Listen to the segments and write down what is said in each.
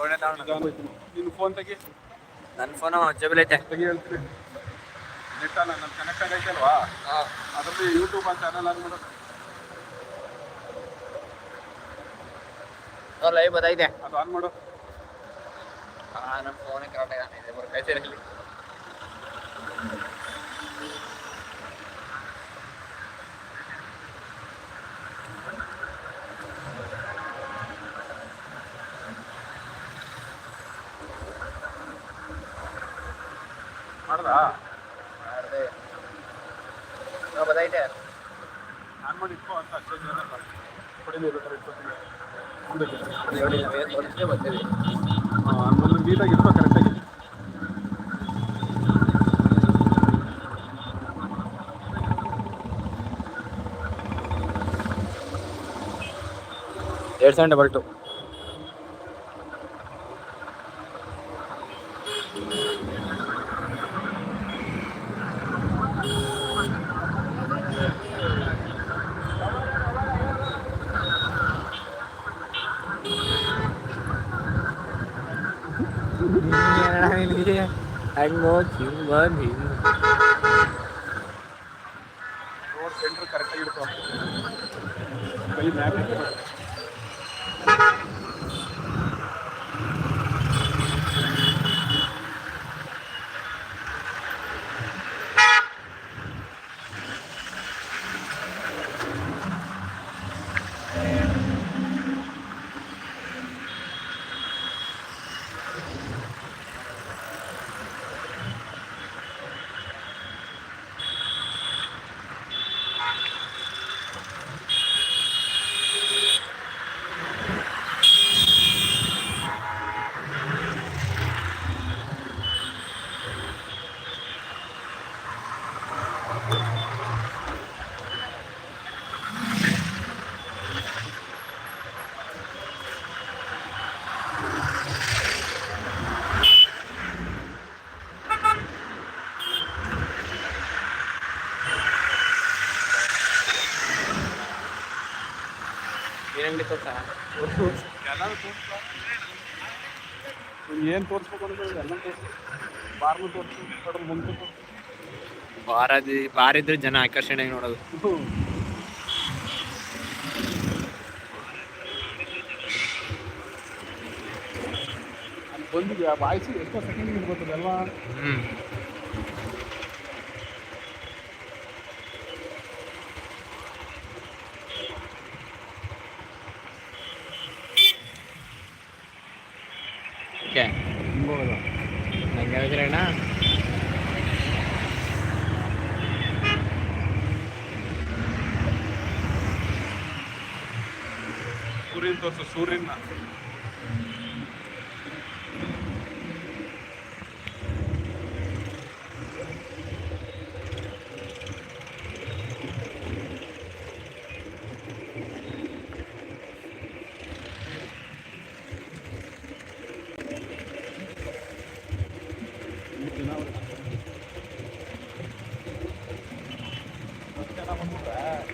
ನಿನ್ನ ಫೋನ್ ತೆಗಿ. ನನ್ನ ಫೋನ್ ಜೇಬಲ್ ಐತೆ. ತೆಗಿ ಹೇಳ್ತೀನಿ. ನೆಟ್ ಅಲ್ಲ ನನ್ನ ಕನೆಕ್ಟ್ ಆಗೈತೆ ಅಲ್ವಾ? ಅದರಲ್ಲಿ ಯೂಟ್ಯೂಬ್ ಅಂತ ಚಾನಲ್ ಲೈವ್ ಬದೈತೆ ಅದು ಆನ್ ಮಾಡು. ನನ್ನ ಫೋನ್ ಕರೆಕ್ಟ್ ಇದೆ ಬರೋ ಕೈ ಸೇರಿರಲಿ ಮಾಡ್ದಾ? ಮಾಡಿದೆ. ಬದೈತೆ. ಆನ್ ಮಾಡಿ ಇಟ್ಕೋ ಅಂತ ಅಷ್ಟೇ ಏನಲ್ಲ ಹೊಡಿಲಿ ಬೇಕಾದ್ರೆ ಇಟ್ಕೊತೀನಿ ನೀಟಾಗಿ ಇಟ್ಕೋ ಕರೆಕ್ಟಾಗಿ ಎರಡು ಸೆವೆನ್ ಡಬಲ್ ಟು ಹಂಗೋ ಚಿಂಗ ರೋಡ್ ತೋರಿಸ್ಕೊ ಏನು ತೋರಿಸ್ಬೇಕು ಅನ್ಕೊಳ್ಳಿ ಎಲ್ಲ ಬಾರ್ನು ತೋರಿಸು ಮುಂದೆ ಬಾರದಿ ಬಾರಿದ್ರೆ ಜನ ಆಕರ್ಷಣೆ ನೋಡೋದು. ಬಂದಿದ್ಯಾ? ಬಾಯ್ಸಿ ಎಷ್ಟೋ ಸೆಕೆಂಡ್ ಇರ್ಬೋದು ಅಲ್ವಾ? ಹ್ಮ್. ಹಿಂಗೋದ. ನಂಗೆ ಹೇಳಿದ್ರೆ ಅಣ್ಣ? ಸೂರ್ಯನ ತೋರಿಸು ಸೂರ್ಯನ.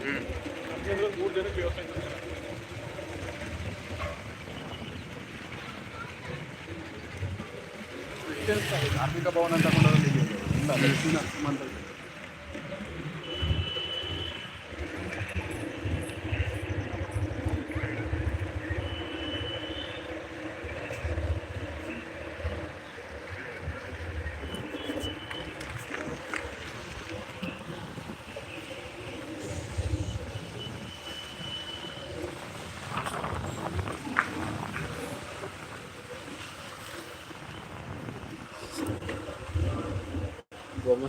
ಮೂರು ಜನಕ್ಕೆ ವ್ಯವಸಾಯ ಮಾಡ್ತಾರೆ. ಕ್ರಿಶ್ಚಿಯನ್ಸ್ ಅದು ಧಾರ್ಮಿಕ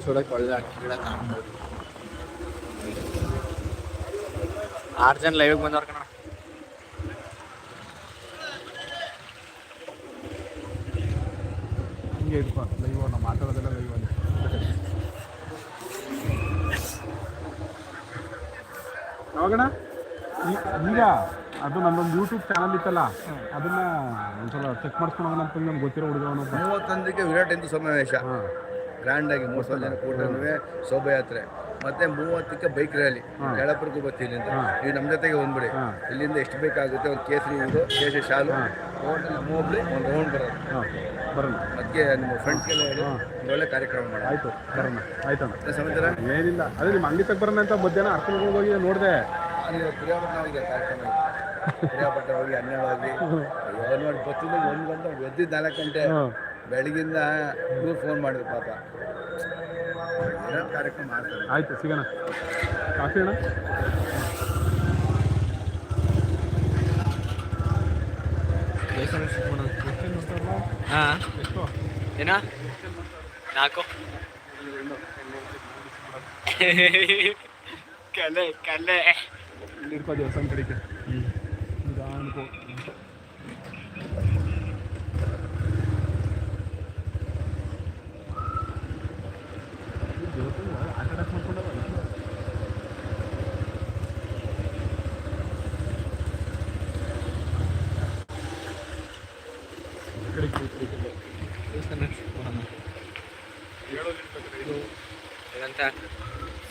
ಸುಡಕ್ಕೆ ಒಳ್ಳೆ ಅಕ್ಕಿ ಗಿಡ ಕಾಣ್ಬೋದು ಆರು ಜನ ಲೈವ್ಗೆ ಬಂದವ್ರ ಕಣ ಹಿಂಗೆ ಇಟ್ಕೋ ಲೈವ್ ನಾವು ಮಾತಾಡೋದೆಲ್ಲ ಲೈವ್ ಅಲ್ಲಿ. ಯಾವಾಗಣ ಈಗ ಅದು ನನ್ನೊಂದು ಯೂಟ್ಯೂಬ್ ಚಾನಲ್ ಇತ್ತಲ್ಲ ಅದನ್ನ ಒಂದ್ಸಲ ಚೆಕ್ ಮಾಡಿಸ್ಕೊಂಡು ಹೋಗೋಣ ಅಂತ ನಮ್ಗೆ ಗೊತ್ತಿರೋ ಹುಡುಗ ಮೂವತ್ತೊಂದಕ್ಕೆ ವಿರಾಟ್ ಎಂದು ಸಮಾವೇಶ? ಹಾಂ. ಗ್ರ್ಯಾಂಡಾಗಿ ಮೂರು ಸಾವಿರ ಜನ ಕೂಟನೂ ಶೋಭಾಯಾತ್ರೆ. ಮತ್ತೆ ಮೂವತ್ತಕ್ಕೆ ಬೈಕ್ ರ್ಯಾಲಿ ಹಾ. ಯಳಪುರಕ್ಕೂ ಬರ್ತೀನಿ ಅಂತ ನೀವು ನಮ್ಮ ಜೊತೆಗೆ ಬಂದ್ಬಿಡಿ. ಇಲ್ಲಿಂದ ಎಷ್ಟು ಬೇಕಾಗುತ್ತೆ ಒಂದು ಕೇಸರಿ ಇದು ಕೇಸರಿ ಶಾಲು. ನಮ್ಮ ಒಂದು ರೌಂಡ್ ಬರೋದು. ಬರೋಣ. ಅದಕ್ಕೆ ನಿಮ್ಮ ಫ್ರೆಂಡ್ಸ್ಗೆಲ್ಲ ಹೇಳಿ. ಒಂದು ಒಳ್ಳೆ ಕಾರ್ಯಕ್ರಮ ಮಾಡಿ ಆಯಿತು ಬರೋಣ. ಆಯ್ತು ಸಮಾಚಾರ? ಏನಿಲ್ಲ. ಅದೇ ನಿಮ್ಮ ಅಂಗಡಿ ತಗ ಬರೋಣ ಅಂತ ಮಧ್ಯಾಹ್ನ ಅರ್ಥ ಹೋಗಿ ನೋಡಿದೆ. ಅಲ್ಲಿ ಕಾರ್ಯಕ್ರಮ. ಪ್ರಿಯಾಪಟ್ಟಣ ಹೋಗಿ ಹನ್ನೆರಡು ಹೋಗಿ. ನೋಡಿ ಒಂದು ಗಂಟೆ ಎದ್ದಿದ್ದು ನಾಲ್ಕು ಗಂಟೆ. ಬೆಳಗಿಂದ ಇವ್ರು ಫೋನ್ ಮಾಡಿದ್ರು ಪಾಪ. ಏನೋ ಕಾರ್ಯಕ್ರಮ ಮಾಡ್ತಾರೆ. ಆಯ್ತು ಸಿಗೋಣ. ಕಾಫಿ ಅಣ್ಣ? ಹಾಂ. ಏನ? ನಾಲ್ಕು. ಕಲೆ ಕಲೆ. ಇಲ್ಲಿ ಇರ್ಕೋ ದೇವಸ್ಥಾನ ಕಡೆಗೆ ನಿಧಾನಕ್ಕೆ ಹೋಗು. ಈ ದೇವಸ್ಥಾನ ಒಳಗೆ ಆಟ ಆಡಕ್ಕೆ ಮಾಡ್ಕೊಂಡವ ಇದು. ಈ ಕಡೆ, ಈ ಕಡೆ, ಈ ಕಡೆ. ಇದು ಏನಂತ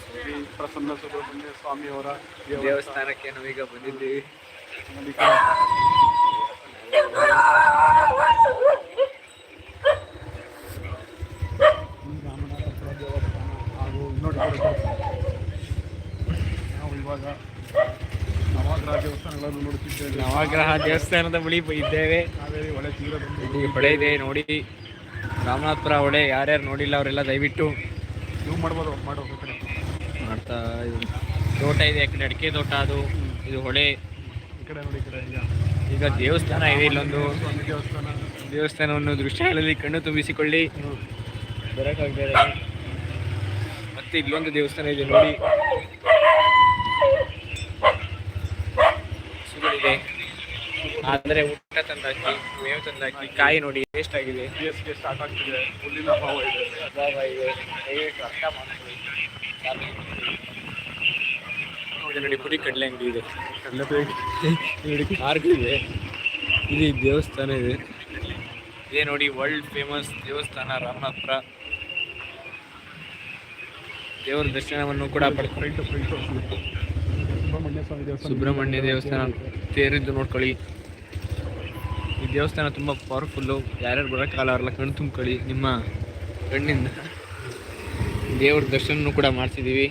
ಶ್ರೀ ಪ್ರಸನ್ನ ಸುಬ್ರಹ್ಮಣ್ಯ ಸ್ವಾಮಿಯವರ ದೇವಸ್ಥಾನಕ್ಕೆ ನಾವೀಗ ಬಂದಿದ್ದೀವಿ. ಹಾಗೂ ನಾವು ಇವಾಗ ನವಗ್ರಹ ದೇವಸ್ಥಾನಗಳನ್ನು ನೋಡುತ್ತಿದ್ದೇವೆ ನವಗ್ರಹ ದೇವಸ್ಥಾನದ ಬಳಿ ಇದ್ದೇವೆ. ಕಾವೇರಿ ಹೊಳೆ ತೀರದಲ್ಲಿ ಇಲ್ಲಿ ಹೊಳೆ ಇದೆ ನೋಡಿ. ರಾಮನಾಥಪುರ ಹೊಳೆ ಯಾರ್ಯಾರು ನೋಡಿಲ್ಲ ಅವರೆಲ್ಲ ದಯವಿಟ್ಟು. ನೀವು ಮಾಡ್ಬೋದು ಮಾಡೋದು ಕಡೆ ಮಾಡ್ತಾ. ತೋಟ ಇದೆ ಯಾಕಂದ್ರೆ ಅಡಿಕೆ ತೋಟ ಅದು ಇದು ಹೊಳೆ. ಈ ಕಡೆ ನೋಡಿ ಈ ಕಡೆ ಈಗ. ದೇವಸ್ಥಾನ ಇದೆ ಇಲ್ಲೊಂದು. ದೇವಸ್ಥಾನ ದೇವಸ್ಥಾನವನ್ನು ದೃಶ್ಯಗಳಲ್ಲಿ ಕಣ್ಣು ತುಂಬಿಸಿಕೊಳ್ಳಿ. ಹ್ಮ್. ಬರೋಕ್ಕಾಗದೆ ಮತ್ತೆ ಇಲ್ಲೊಂದು ದೇವಸ್ಥಾನ ಇದೆ ನೋಡಿ. ಆದ್ರೆ ಆದರೆ ಊಟ ತಂದಾಕಿ ಮೇವು ತಂದಾಕಿ ಕಾಯಿ ನೋಡಿ ವೇಸ್ಟ್ ಆಗಿದೆ. ಸ್ಟಾರ್ಟ್ ಆಗ್ತಿದೆ. ಹುಲ್ಲಿನ ಅಭಾವ ಇದೆ. ಅಭಾವ ಇದೆ. ದಯವಿಟ್ಟು ಅರ್ಥ ಮಾಡ್ಕೊಳ್ಳಿ ನೋಡಿ ನೋಡಿ ಪುರಿ ಕಡಲೆ ಅಂಗಡಿ ಇದೆ. ಕಡಲೆ ನೋಡಿ ಇದೆ. ಇಲ್ಲಿ ದೇವಸ್ಥಾನ ಇದೆ. ಇದೇ ನೋಡಿ ವರ್ಲ್ಡ್ ಫೇಮಸ್ ದೇವಸ್ಥಾನ ರಾಮನಾಥಪುರ ದೇವರ ದರ್ಶನವನ್ನು ಕೂಡ ಪಡ್ಕೊಂಡು ಸುಬ್ರಹ್ಮಣ್ಯ ದೇವಸ್ಥಾನ. ತೇರಿದ್ದು ನೋಡ್ಕೊಳ್ಳಿ. ಈ ದೇವಸ್ಥಾನ ತುಂಬ ಪವರ್ಫುಲ್ಲು ಯಾರ್ಯಾರು ಬರೋಕ್ಕಾಗಲ್ಲ ಅವರೆಲ್ಲ ಕಣ್ಣು ತುಂಬ್ಕೊಳ್ಳಿ. ನಿಮ್ಮ ಕಣ್ಣಿಂದ ದೇವ್ರ ದರ್ಶನ ಕೂಡ ಮಾಡ್ತಿದ್ದೀವಿ.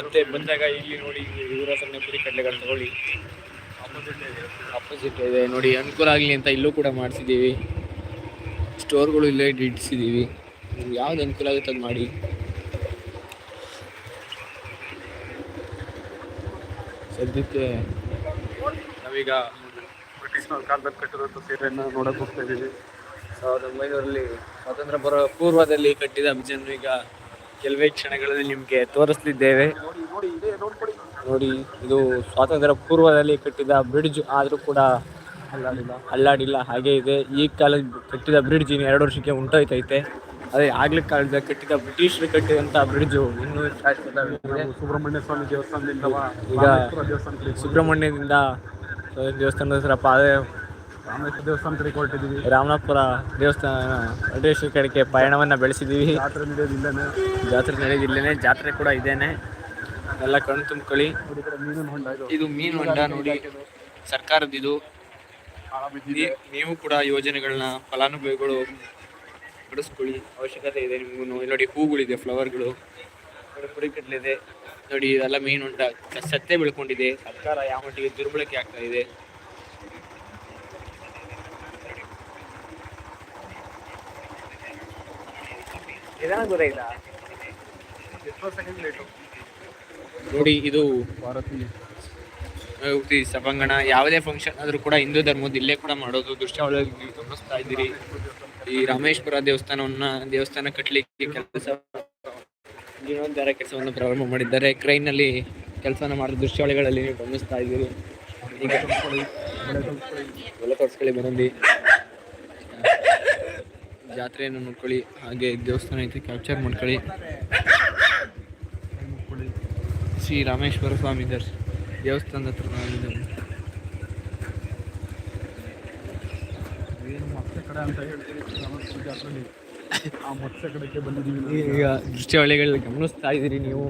ಮತ್ತೆ ಬಂದಾಗ ಇಲ್ಲಿ ನೋಡಿ ಇವರ ಸಣ್ಣ ಪುರಿ ಕಡಲೆಗಳು ತಗೊಳ್ಳಿ. ಅಪೋಸಿಟ್ ಇದೆ. ನೋಡಿ, ಅನುಕೂಲ ಆಗಲಿ ಅಂತ ಇಲ್ಲೂ ಕೂಡ ಮಾಡಿಸಿದ್ದೀವಿ. ಸ್ಟೋರ್ಗಳು ಇಲ್ಲೇ ಇಡಿಸಿದ್ದೀವಿ ಯಾವ್ದು ಅನುಕೂಲ ಆಗುತ್ತೆ ಅದು ಮಾಡಿ. ಸದ್ಯಕ್ಕೆ ನಾವೀಗ ಬ್ರಿಟಿಷ್ನವ್ರ ಕಾಲದಲ್ಲಿ ಕಟ್ಟಿರುವಂಥ ಸೇವೆಯನ್ನು ನೋಡಕ್ಕೆ ಹೋಗ್ತಾ ಇದ್ದೀವಿ. ಸಾವಿರದ ಒಂಬೈನೂರಲ್ಲಿ ಸ್ವಾತಂತ್ರ್ಯ ಬರೋ ಪೂರ್ವದಲ್ಲಿ ಕಟ್ಟಿದ ಅಭಿಜನ್ ಈಗ ಕೆಲವೇ ಕ್ಷಣಗಳಲ್ಲಿ ನಿಮಗೆ ತೋರಿಸ್ತಿದ್ದೇವೆ. ನೋಡಿ ಇದು ಸ್ವಾತಂತ್ರ್ಯ ಪೂರ್ವದಲ್ಲಿ ಕಟ್ಟಿದ ಬ್ರಿಡ್ಜ್ ಆದರೂ ಕೂಡ ಅಲ್ಲಾಡಿಲ್ಲ. ಅಲ್ಲಾಡಿಲ್ಲ ಹಾಗೆ ಇದೆ. ಈ ಕಾಲದ ಕಟ್ಟಿದ ಬ್ರಿಡ್ಜ್ ಇನ್ನು ಎರಡು ವರ್ಷಕ್ಕೆ ಉಂಟೋಯ್ತೈತೆ. ಅದೇ ಆಗ್ಲಿ ಕಾಲದ ಕಟ್ಟಿದ ಬ್ರಿಟಿಷರು ಕಟ್ಟಿದಂತ ಬ್ರಿಡ್ಜು ಇನ್ನೂ ಸುಬ್ರಹ್ಮಣ್ಯ ಸ್ವಾಮಿ ದೇವಸ್ಥಾನದಿಂದ ಈಗ ಸುಬ್ರಹ್ಮಣ್ಯದಿಂದ ದೇವಸ್ಥಾನದ ಹತ್ರ ಅದೇ ದೇವಸ್ಥಾನ ಕಡೆ ಹೊರಟಿದ್ದೀವಿ. ರಾಮನಾಥಪುರ ದೇವಸ್ಥಾನ ವೆಂಕಟೇಶ್ವರ ಕಡೆಗೆ ಪಯಣವನ್ನು ಬೆಳೆಸಿದ್ದೀವಿ. ಜಾತ್ರೆ ನಡೆಯೋದು ಜಾತ್ರೆ ನಡೆಯೋದು ಇಲ್ಲೇನೆ ಜಾತ್ರೆ ಕೂಡ ಇದೇನೆ. ಎಲ್ಲ ಕಣ್ಣು ತುಂಬ್ಕೊಳ್ಳಿ. ಮೀನಿನ ಹೊಂಡ ಇದು. ಮೀನು ಹೊಂಡ ನೋಡಿ. ಸರ್ಕಾರದಿದು ನೀವು ಕೂಡ ಯೋಜನೆಗಳನ್ನ ಫಲಾನುಭವಿಗಳು ಪಡಿಸ್ಕೊಳ್ಳಿ ಅವಶ್ಯಕತೆ ಇದೆ ನಿಮಗೂ ನೋಡಿ ಹೂಗಳಿದೆ ಫ್ಲವರ್ಗಳು. ನೋಡಿ ಪುಡಿ ಕಟ್ಲಿದೆ ನೋಡಿ ಇದೆಲ್ಲ ಮೀನು ಉಂಟ ಸತ್ತೆ ಬೆಳ್ಕೊಂಡಿದೆ. ಸರ್ಕಾರ ಯಾವ ಮಟ್ಟಿಗೆ ದುರ್ಬಳಕೆ ಆಗ್ತಾ ಇದೆ. ಗೊತ್ತಾಯ್ತಾ ನೋಡಿ ಇದು ಭಾರತಿ ಸಭಾಂಗಣ. ಯಾವುದೇ ಫಂಕ್ಷನ್ ಆದರೂ ಕೂಡ ಹಿಂದೂ ಧರ್ಮದ ಇಲ್ಲೇ ಕೂಡ ಮಾಡೋದು ದೃಶ್ಯಾವಳಿ ಗಮನಿಸ್ತಾ ಇದ್ದೀರಿ. ಈ ರಾಮೇಶ್ವರ ದೇವಸ್ಥಾನವನ್ನ ದೇವಸ್ಥಾನ ಕಟ್ಟಲಿಕ್ಕೆ ಕೆಲಸ ಜೀರ್ಣೋದ್ಧಾರ ಕೆಲಸವನ್ನು ಪ್ರಾರಂಭ ಮಾಡಿದ್ದಾರೆ. ಕ್ರೈನಲ್ಲಿ ಕೆಲಸನ ಮಾಡಿದ ದೃಶ್ಯಾವಳಿಗಳಲ್ಲಿ ನೀವು ಗಮನಿಸ್ತಾ ಇದ್ದೀರಿ. ಈಗ ಒಳ್ಳೆ ತೋರಿಸ್ಕೊಳ್ಳಿ. ಬರಂದಿ ಜಾತ್ರೆಯನ್ನು ನೋಡ್ಕೊಳ್ಳಿ ಹಾಗೆ ದೇವಸ್ಥಾನ ಐತೆ ಕ್ಯಾಪ್ಚರ್ ಮಾಡ್ಕೊಳ್ಳಿ. ಶ್ರೀ ರಾಮೇಶ್ವರ ಸ್ವಾಮಿ ದರ್ಶನ ದೇವಸ್ಥಾನದ ಹತ್ರ ನಾವಿದ್ದೇವೆ ಬಂದಿದ್ದೀವಿ ಈಗ ದೃಶ್ಯಾವಳಿಗಳು ಗಮನಿಸ್ತಾ ಇದ್ದೀರಿ ನೀವು.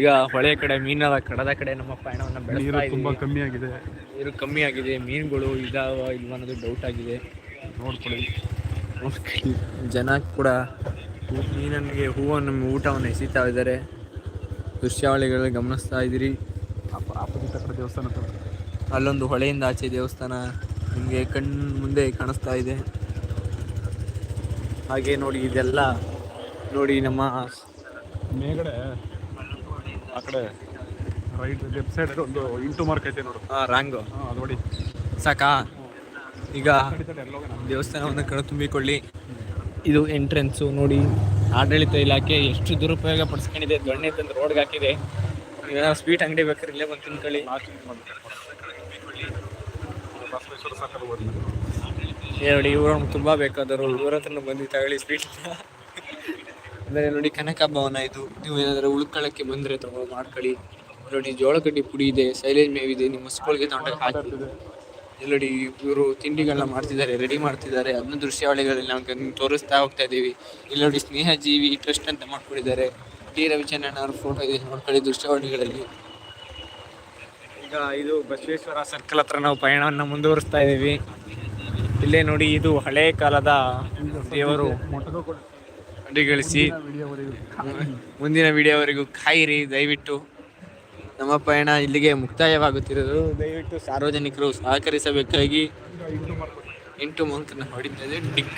ಈಗ ಹೊಳೆ ಕಡೆ ಮೀನದ ಕಡದ ಕಡೆ ನಮ್ಮ ಪಯಣವನ್ನು ತುಂಬಾ ಕಮ್ಮಿ ಆಗಿದೆ. ನೀರು ಕಮ್ಮಿ ಆಗಿದೆ ಮೀನುಗಳು ಇದಾವ ಇಲ್ವ ಅನ್ನೋದು ಡೌಟ್ ಆಗಿದೆ. ನೋಡ್ಕೊಳ್ಳಿ. ಜನ ಕೂಡ ಮೀನಿಗೆ ಮೀನನ್ಗೆ ಹೂವನ್ನು ಊಟವನ್ನು ಎಸಿತಾ ಇದ್ದಾರೆ. ದೃಶ್ಯಾವಳಿಗಳಲ್ಲಿ ಗಮನಿಸ್ತಾ ಇದ್ದೀರಿ. ಅಪ ಅಪೋಸಿಟ್ ಕಡೆ ದೇವಸ್ಥಾನ ಅಲ್ಲೊಂದು ಹೊಳೆಯಿಂದ ಆಚೆ ದೇವಸ್ಥಾನ ನಿಮಗೆ ಕಣ್ ಮುಂದೆ ಕಾಣಿಸ್ತಾ ಇದೆ. ಹಾಗೆ ನೋಡಿ ಇದೆಲ್ಲ ನೋಡಿ ನಮ್ಮ ಮೇಗಡೆ ಆ ಕಡೆ ರೈಟ್ ಲೆಫ್ಟ್ ಸೈಡ್ ಒಂದು ಇಂಟು ಮಾರ್ಕ್ ಐತೆ ನೋಡು. ರಾಂಗು. ಹಾಂ ನೋಡಿ. ಸಾಕಾ? ಈಗ ದೇವಸ್ಥಾನವನ್ನು ಕಣ ತುಂಬಿಕೊಳ್ಳಿ ಇದು ಎಂಟ್ರೆನ್ಸು ನೋಡಿ, ಆಡಳಿತ ಇಲಾಖೆ ಎಷ್ಟು ದುರುಪಯೋಗ ಪಡಿಸ್ಕೊಂಡಿದೆ, ದೊಣ್ಣೆ ತಂದು ರೋಡ್ಗೆ ಹಾಕಿದೆ. ಏನಾದ್ರು ಸ್ವೀಟ್ ಅಂಗಡಿ ಬೇಕಾದ್ರೆ ಇಲ್ಲೇ ಬಂದು ತಿನ್ಕೊಳ್ಳಿ. ಹೇಳಿ ಇವರು ತುಂಬಾ ಬೇಕಾದರೂ ಇವ್ರ ಹತ್ರ ಬಂದು ತಗೊಳ್ಳಿ ಸ್ವೀಟ್ ಅಂದರೆ ನೋಡಿ, ಕನಕ ಭವನ ಇದು. ನೀವು ಏನಾದರೂ ಉಳ್ಕೊಳ್ಳೋಕ್ಕೆ ಬಂದರೆ ತಗೊಂಡು ಮಾಡ್ಕೊಳ್ಳಿ. ನೋಡಿ ಜೋಳಕಡ್ಡಿ ಪುಡಿ ಇದೆ, ಸೈಲೇಜ್ ಮೇವಿದೆ ನಿಮ್ಮ ಸ್ಕೂಲ್ಗೆ ತಗೊಂಡು ಹಾಕಿ. ಇಲ್ಲಿ ನೋಡಿ ಇವರು ತಿಂಡಿಗಳನ್ನ ಮಾಡ್ತಿದ್ದಾರೆ ರೆಡಿ ಮಾಡ್ತಿದ್ದಾರೆ. ಅದನ್ನ ದೃಶ್ಯಾವಳಿಗಳಲ್ಲಿ ನಾವು ತೋರಿಸ್ತಾ ಹೋಗ್ತಾ ಇದ್ದೀವಿ. ಇಲ್ಲಿ ನೋಡಿ ಸ್ನೇಹಜೀವಿ ಟ್ರಸ್ಟ್ ಅಂತ ಮಾಡ್ಕೊಂಡಿದ್ದಾರೆ. ಟಿ. ರವಿಚಂದ್ರನ್ ಅವ್ರ ಫೋಟೋ ಇದೆ, ನೋಡ್ಕೊಳ್ಳಿ ದೃಶ್ಯಾವಳಿಗಳಲ್ಲಿ. ಈಗ ಇದು ಬಸವೇಶ್ವರ ಸರ್ಕಲ್ ಹತ್ರ ನಾವು ಪಯಣವನ್ನು ಮುಂದುವರಿಸ್ತಾ ಇದ್ದೀವಿ. ಇಲ್ಲೇ ನೋಡಿ ಇದು ಹಳೆ ಕಾಲದ ದೇವರು. ಅಡಿಗಳಿಸಿ ಮುಂದಿನ ವಿಡಿಯೋವರೆಗೂ ಕಾಯಿರಿ, ದಯವಿಟ್ಟು. ನಮ್ಮ ಪಯಣ ಇಲ್ಲಿಗೆ ಮುಕ್ತಾಯವಾಗುತ್ತಿರುವುದು. ದಯವಿಟ್ಟು ಸಾರ್ವಜನಿಕರು ಸಹಕರಿಸಬೇಕಾಗಿ ಎಂಟು ಮಂಕನ್ನ ಹೊಡಿತಾ ಇದೆ ಡಿಕ್